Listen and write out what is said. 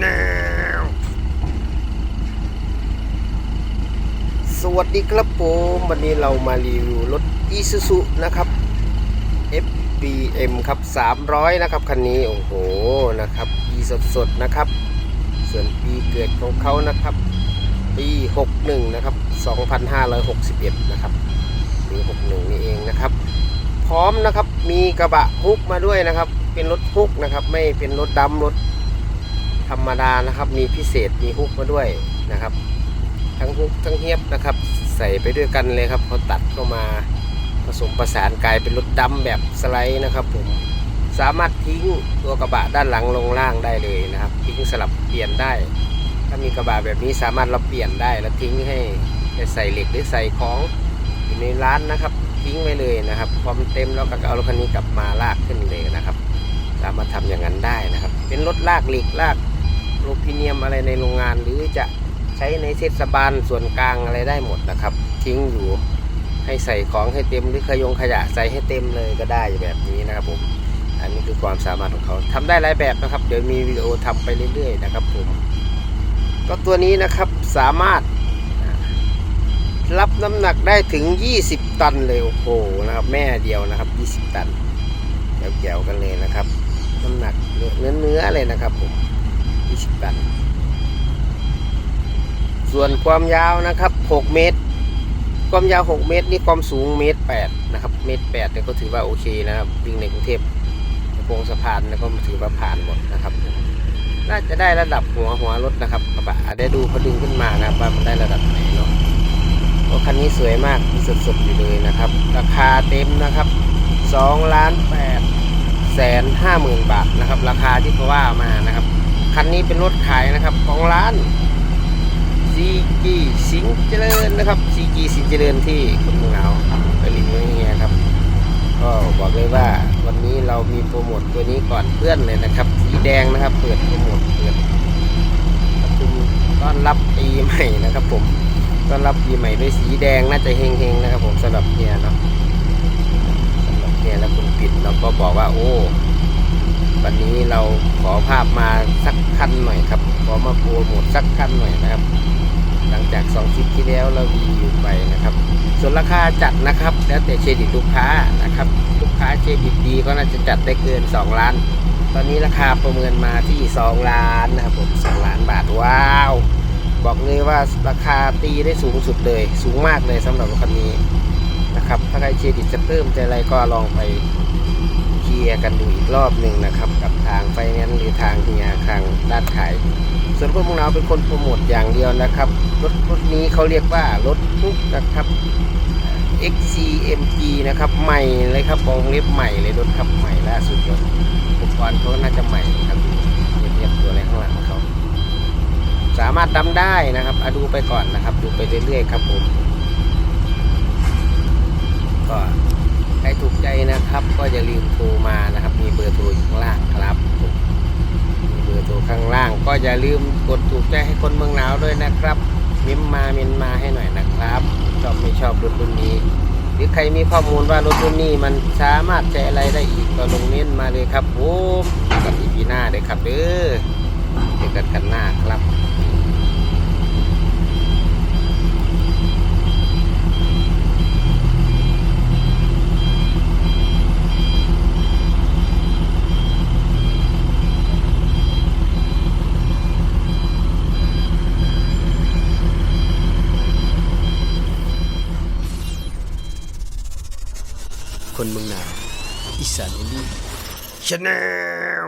แนลสวัสดีครับผมวันนี้เรามารีวิวรถ Isuzu นะครับ FBM ครับ 300 นะครับ คันนี้ โอ้โห นะครับปีสดๆ นะครับ ส่วนปีเกิดของเขานะครับ ปี 61 นะครับ 2561 นะครับ ปี 61 นี่เองนะครับ พร้อมนะครับ มีกระบะฮุกมาด้วยนะครับ เป็นรถฮุกนะครับ ไม่เป็นรถดำรถ ธรรมดานะครับ มีพิเศษมีฮุกมาด้วยนะครับ ทั้งฮุกทั้งเฮียบนะครับ ใส่ไปด้วยกันเลยครับเขาตัดเข้ามาผสมประสานกลายเป็นรถดำแบบสไลด์นะครับ ผมสามารถทิ้งตัวกระบะด้านหลังลงล่างได้เลยนะครับ ทิ้งสลับเปลี่ยนได้ ถ้ามีกระบะแบบนี้สามารถเราเปลี่ยนได้แล้วทิ้งให้ไปใส่เหล็กหรือใส่ของอยู่ในร้านนะครับ ทิ้งไว้เลยนะครับพอมันเต็มแล้วก็เอารถคันนี้กลับมาลากขึ้นเลยนะครับ สามารถทำอย่างนั้นได้นะครับ เป็นรถลากเหล็กลาก ลพิเนียมอะไรในโรงงาน หรือจะใช้ในเทศบาลส่วนกลางอะไรได้หมดนะครับ ทิ้งอยู่ให้ใส่ของให้เต็มหรือขยงขยะใส่ให้เต็มเลยก็ได้แบบนี้นะครับผมอันนี้คือความสามารถของเขาทำได้หลายแบบนะครับ เดี๋ยวมีวิดีโอทำไปเรื่อยๆนะครับผมก็ตัวนี้นะครับสามารถรับน้ำหนักได้ถึง 20 ตันเลยโอ้โหนะครับ แม่เดียวนะครับ 20 ตันแจ๋วๆกันเลยนะครับ น้ำหนักเนื้อเนื้อๆเลยนะครับผม 20ตัน ส่วนความยาวนะครับ 6 เมตร ความยาว 6 เมตร นี่ความสูงเมตร8นะครับ เมตร8เนี่ยก็ถือว่าโอเคนะครับ วิ่งในกรุงเทพโค้งสะพานแล้วก็ถือว่าผ่านหมดนะครับ น่าจะได้ระดับหัวหัวรถนะครับกระบะได้ดูเขาดึงขึ้นมานะครับว่ามันได้ระดับไหนเนาะโอ้คันนี้สวยมากมีสดๆอยู่เลยนะครับ ราคาเต็มนะครับ2ล้าน8แสนห้าหมื่นบาทนะครับ ราคาที่เขาว่ามานะครับ คันนี้เป็นรถขายนะครับ ของร้านซีจีสิงเจริญนะครับซีจีสิงเจริญที่คุณเมืองเราไปรีวิวเฮียครับ ก็บอกเลยว่าวันนี้เรามีโปรโมทตัวนี้ก่อนเพื่อนเลยนะครับ สีแดงนะครับ เปิดโปรโมทเปิดประทุมต้อนรับปีใหม่นะครับ ผมต้อนรับปีใหม่ด้วยสีแดงน่าจะเฮงๆนะครับ ผมสำหรับเฮียเนาะสำหรับเฮียและคุณปิดเราก็บอกว่าโอ้ วันนี้เราขอภาพมาสักคันหน่อยครับขอมาโปรโมทสักคันหน่อยนะครับ หลังจากสองคลิปที่แล้วเรารีวิวไปนะครับ ส่วนราคาจัดนะครับ แล้วแต่เครดิตลูกค้านะครับ ลูกค้าเครดิตดีก็น่าจะจัดได้เกิน 2 ล้าน ตอนนี้ราคาประเมินมาที่ 2 ล้านนะครับผม2ล้านบาทว้าวบอกเลยว่าราคาตีได้สูงสุดเลย สูงมากเลยสำหรับคันนี้นะครับ ถ้าใครเครดิตจะเพิ่มจะอะไรก็ลองไป ลียร์กันดูอีกรอบหนึ่งนะครับกับทางไฟแนนซ์หรือทางเฮียทางด้านขาย ส่วนพวกมึงเราเป็นคนโปรโมทอย่างเดียวนะครับรถรถนี้เขาเรียกว่ารถทุกนะครับ XCMG นะครับใหม่เลยครับวงเล็บใหม่เลยรถครับใหม่ล่าสุดเลยอุปกรณ์เขาน่าจะใหม่ครับเรียบๆตัวอะไรข้างหลังเขาสามารถดำได้นะครับอดูไปก่อนนะครับ ดูไปเรื่อยๆครับผมก็ใครถูกใจนะครับ ก็อย่าลืมโทรมานะครับ มีเบอร์โทรอยู่ข้างล่างครับมีเบอร์โทรข้างล่าง ก็อย่าลืมกดถูกใจให้คนเมืองหนาวด้วยนะครับมิมมาเมนมาให้หน่อยนะครับชอบไม่ชอบรถรุ่นนี้ หรือใครมีข้อมูลว่ารถรุ่นนี้มันสามารถใช้อะไรได้อีกก็ลงเม้นมาเลยครับผมกับอีพีหน้าเลยครับเด้อเจอกันกันหน้าครับ คนเมืองหนาวอีสานอินดี้ชาแนล